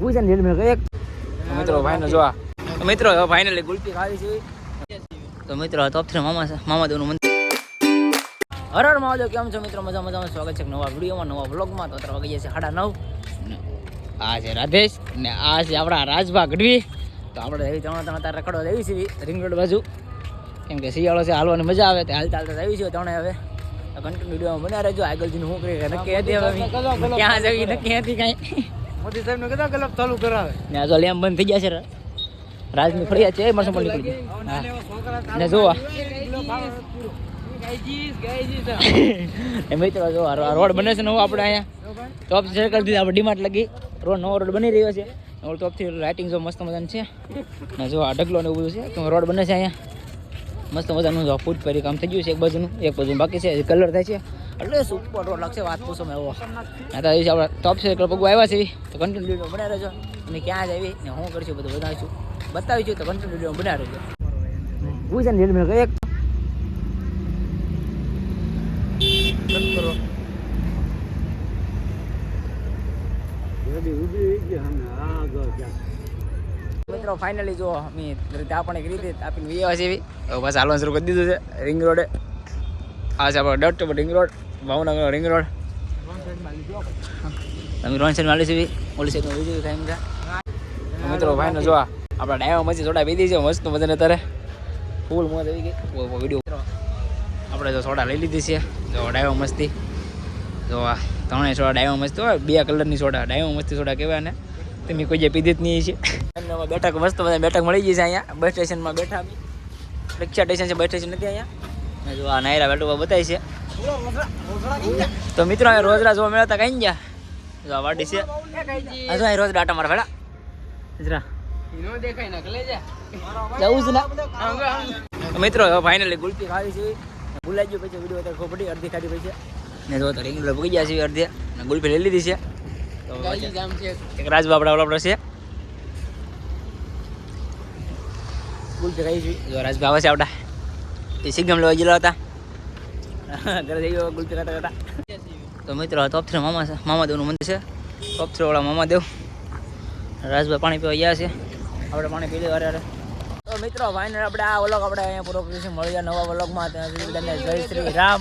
પૂછે ને એક મિત્રો ભાઈને તો મિત્રો, હવે ફાઇનલી ગુલપી ખાવી છે. તો મિત્રો ટોપ થ્રી મામા મામા મામાદેવનું મંદિર. હર હર મહાદેવ, કેમ છો મિત્રો? મજા, મજામાં સ્વાગત છે નવા વિડીયોમાં, નવા વ્લોગમાં. તો અત્યારે વાગી જશે સાડા નવ. આ છે રાધેશ, ને આ છે આપણા રાજભા ગઢવી. તો આપણે એવી ત્રણ ત્રણ તાર રખડવા દેવી છે રિંગ રોડ બાજુ. કેમ કે શિયાળો છે, હાલવાની મજા આવે, તે હાલતા હાલતા આવી છે ત્રણે હવે. કન્ટિન્યુ વિડીયોમાં બના રહેજો. આગળ જઈને હું કરી નક્કી હતી હવે. ક્યાં જવી, નક્કી હતી કાંઈ. મોદી સાહેબ ને કલાક ચાલુ કરાવે. ને આ જો લેમ બંધ થઈ ગયા છે. રાજની ફળિયા છે મરસમ નીકળી ગઈ હા. ને જોવા એ મિત્રો જો આ રોડ બને છે નવો આપણે અહીંયા ટોપ શેર કરી દીધા આપણે ડીમાર્ટ લગી. રોડ નવો રોડ બની રહ્યો છે. નવો ટોપથી લાઇટિંગ જો મસ્ત મજાનું છે. ને જો આ ઢગલો ને એવું બધું છે તો રોડ બને છે અહીંયા. મસ્ત મજાનું જો ફૂટ પરી કામ થઈ ગયું છે એક બાજુનું એક બાજુ બાકી છે કલર થાય છે. એટલે સુપર રોડ લાગશે વાત પૂછો મેં એવો ના તો આપણે ટોપ સર્કલ પગું આવ્યા છે. તો કન્ટિન્યુ વીડિયો બનાવી રહેજો. અને ક્યાં જ આવી ને હું કરીશું બધું બતાવીશું. બતાવીશું તો કન્ટિન્યુ વીડિયો બનાવી રહેજો. છે ને રેલવે એક કરો. મિત્રો ફાઇનલી જો અમે ત્યાં પણ એક રીતે આપીને વિયા છે એવી હાલવાનું શરૂ કરી દીધું છે રિંગ રોડે આ છે આપણો ડટ ring road Bhavnagar ring road તમે રોન સાઈડ માલી છે ઓલી સાઈડમાં બીજું ટાઈમ છે તો મિત્રો ફાઇનલ જોવા આપણા ડાયમાં મચી સોડા પીધી છે, મસ્ત મજાને તારે ફૂલ મોજ આવી ગઈ. વીડિયો આપણે જો સોડા લઈ લીધી છે. જો ડાયો મસ્તી. જો આ ત્રણેય સોડા ડાયો મસ્તી હોય, બે કલરની સોડા. ડાયો મસ્તી સોડા કહેવાય ને. તમે કોઈ જે પીધી જ નહીં છે. બેઠક, મસ્ત બધા બેઠક મળી ગઈ છે અહીંયા. બસ સ્ટેશનમાં બેઠા રિક્ષા સ્ટેશન છે, બસ સ્ટેશન નથી અહીંયા. જો આ નાયરા બેઠું બતાવી છે. તો મિત્રો રોજ રાજ જોવા મળ્યા હતા કઈ ગયા? જો આ વાડી છે. આ જો અહીં રોજ ડાટા મારા ભેડા મિત્રા નો દેખાય ના કલે જા જવું છે ને? તો મિત્રો ફાઇનલી ગુલપી ખાવી છે. ભૂલાઈ ગયું પછી વીડિયો તો ખબર પડી અડધી ખાધી પછી. ને જો તો રેગ્યુલર ભૂગી ગયા છે અડધી. ને ગુલપી લઈ લીધી છે. એક રાજબાપડા ઓલા છે. ગુલપી ખાઈ છે. જો રાજભા આવે છે આપડા એ સિગમ લેવા ગયેલા હતા. ઘરે જઈ ગયો ગુલપી ખાતા ખાતા તો મિત્રો ટોપ થ્રી મામા છે. મામાદેવનું મંદિર છે. ટોપ થ્રી વાળા મામાદેવ. રાજભાઈ પાણી પીવા ગયા છે. આપણે પાણી પી લઈએ અરે તો મિત્રો ફાઇનલ આપણે આ વ્લોગ આપણે અહીંયા પૂરો કરીશું. મળી જાય નવા વ્લોગમાં. ત્યાં સુધી બધાને જય શ્રી રામ.